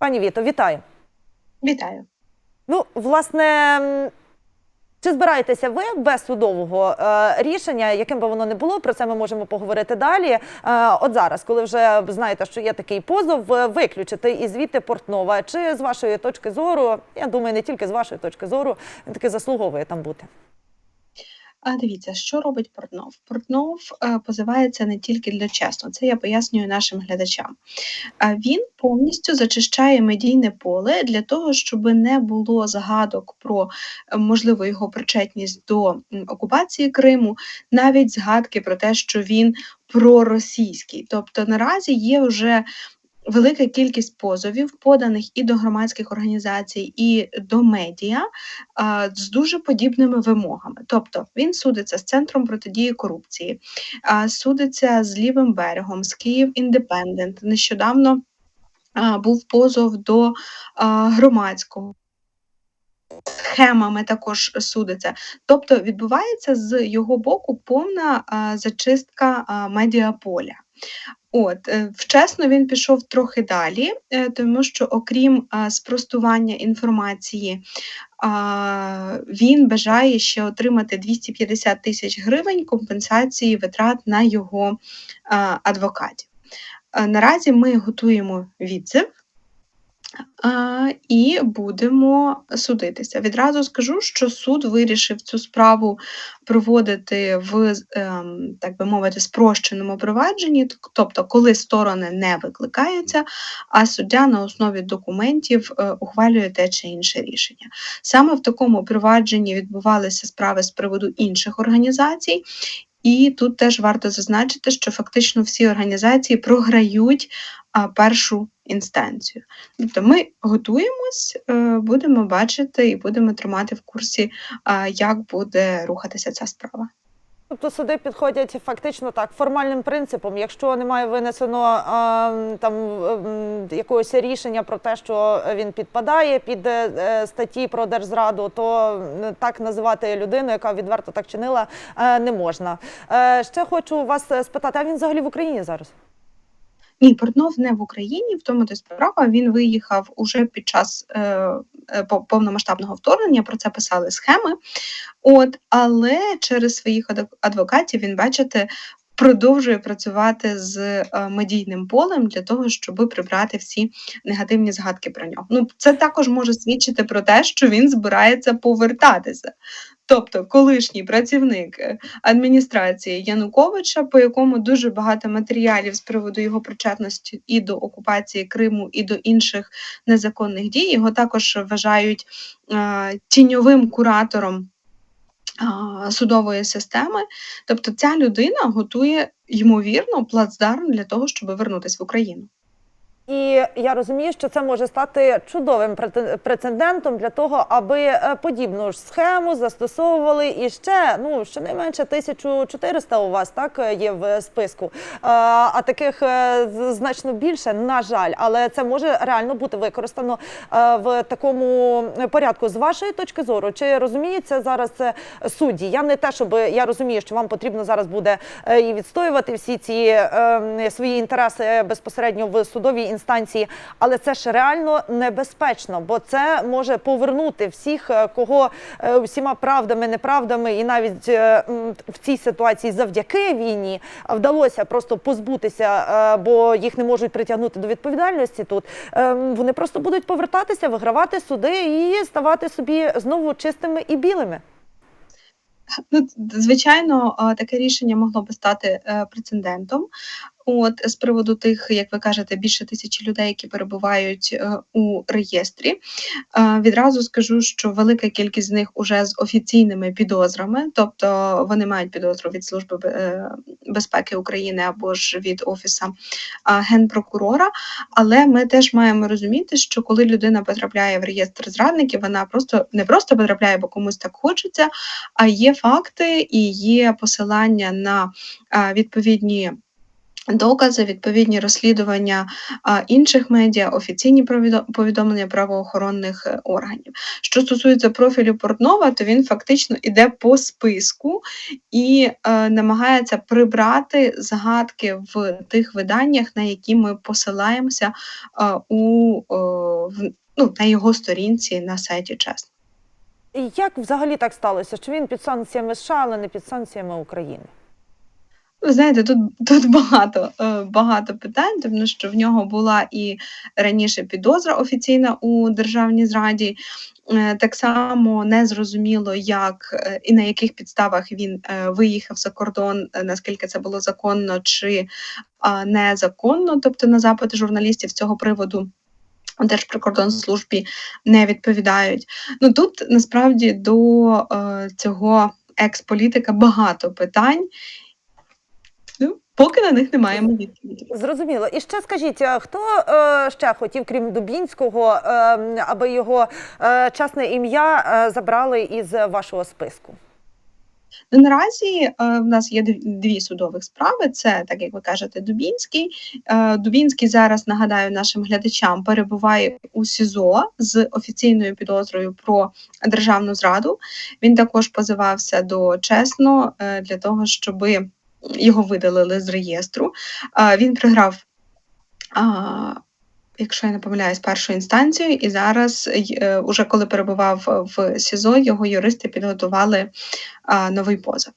Пані Віто, вітаю. Вітаю. Ну, власне, чи збираєтеся ви без судового е, рішення, яким би воно не було, про це ми можемо поговорити далі. Е, от зараз, коли вже знаєте, що є такий позов, е, виключити і звідти Портнова. Чи з вашої точки зору, я думаю, не тільки з вашої точки зору, він таки заслуговує там бути. А дивіться, що робить Портнов? Портнов е, позивається не тільки для чесно, це я пояснюю нашим глядачам. А він повністю зачищає медійне поле для того, щоб не було згадок про е, можливо його причетність до окупації Криму, навіть згадки про те, що він проросійський. Тобто наразі є вже велика кількість позовів, поданих і до громадських організацій, і до медіа з дуже подібними вимогами. Тобто він судиться з центром протидії корупції, судиться з лівим берегом, з Київ Індепендент. Нещодавно був позов до громадського. Схемами також судиться. Тобто відбувається з його боку повна а, зачистка а, медіаполя. От, е, вчасно він пішов трохи далі, е, тому що окрім спростування інформації, він бажає ще отримати 250 тисяч гривень компенсації витрат на його адвокатів. Наразі ми готуємо відзив. І будемо судитися. Відразу скажу, що суд вирішив цю справу проводити в, ем, так би мовити, спрощеному провадженні, тобто, коли сторони не викликаються, а суддя на основі документів е, ухвалює те чи інше рішення. Саме в такому провадженні відбувалися справи з приводу інших організацій. І тут теж варто зазначити, що фактично всі організації програють першу інстанцію. Тобто ми готуємось, е, будемо бачити і будемо тримати в курсі, як буде рухатися ця справа. Тобто суди підходять фактично так формальним принципом. Якщо немає винесено а, там якогось рішення про те, що він підпадає під е, е, статті про держзраду, то е, так називати людину, яка відверто так чинила, е, не можна. Е, Ще хочу вас е, спитати, а він взагалі в Україні зараз? Ні, Портнов не в Україні, в тому то справа. Він виїхав уже під час е, е, повномасштабного вторгнення. Про це писали схеми. От, але через своїх адв- адвокатів він, бачите, продовжує працювати з е, медійним полем для того, щоб прибрати всі негативні згадки про нього. Ну, це також може свідчити про те, що він збирається повертатися. Тобто, колишній працівник е, адміністрації Януковича, по якому дуже багато матеріалів з приводу його причетності і до окупації Криму, і до інших незаконних дій. Його також вважають е, тіньовим куратором судової системи. Тобто, ця людина готує ймовірно плацдарм для того, щоб вернутися в Україну. І я розумію, що це може стати чудовим прецедентом для того, аби е, подібну ж схему застосовували і ще ну щонайменше 1400 у вас так е, є в списку. Е, А таких значно більше, на жаль, але це може реально бути використано в такому порядку. З вашої точки зору, чи розуміється зараз судді? Я не те, щоб я розумію, що вам потрібно зараз буде і відстоювати всі ці свої інтереси безпосередньо в судовій інстанції, але це ж реально небезпечно, бо це може повернути всіх, е, кого е, всіма правдами, неправдами, і навіть е, в цій ситуації завдяки війні вдалося просто позбутися, бо їх не можуть притягнути до відповідальності тут. Вони просто будуть повертатися, вигравати суди і ставати собі знову чистими і білими. Ну, звичайно, таке рішення могло би стати прецедентом. От з приводу тих, як ви кажете, більше тисячі людей, які перебувають е, у реєстрі. Е, Відразу скажу, що велика кількість з них уже з офіційними підозрами, тобто вони мають підозру від Служби е, безпеки України або ж від офісу а, генпрокурора. Але ми теж маємо розуміти, що коли людина потрапляє в реєстр зрадників, вона просто не просто потрапляє, бо комусь так хочеться, а є факти і є посилання на відповідні. Докази, відповідні розслідування інших медіа, офіційні повідомлення правоохоронних е, органів. Що стосується профілю Портнова, то він фактично іде по списку і е, намагається прибрати згадки в тих виданнях, на які ми посилаємося у е, ну, на його сторінці на сайті чесно. І як взагалі так сталося, що він під санкціями США, але не під санкціями України? Ви знаєте, тут, тут багато, е, багато питань, тому що в нього була і раніше підозра офіційна у державній зраді. Е, Так само не зрозуміло, як е, і на яких підставах він виїхав за кордон, наскільки це було законно чи незаконно. Тобто на запити журналістів з цього приводу. Держприкордонслужбі не відповідають. Ну тут насправді до цього екс-політика багато питань. Поки на них не маємо відповіді. Зрозуміло. І ще скажіть, хто е, ще хотів, крім Дубінського, е, аби його е, чесне ім'я е, забрали із вашого списку? Ну, наразі е, в нас є дві- судових справи. Це, так як ви кажете, Дубінський. Е, Дубінський зараз нагадаю нашим глядачам перебуває у СІЗО з офіційною підозрою про державну зраду. Він також позивався до чесно е, для того, щоб його видалили з реєстру. Він програв. Якщо я не помиляюсь, першу інстанцію, і зараз, е, уже коли перебував в СІЗО, його юристи підготували новий позов.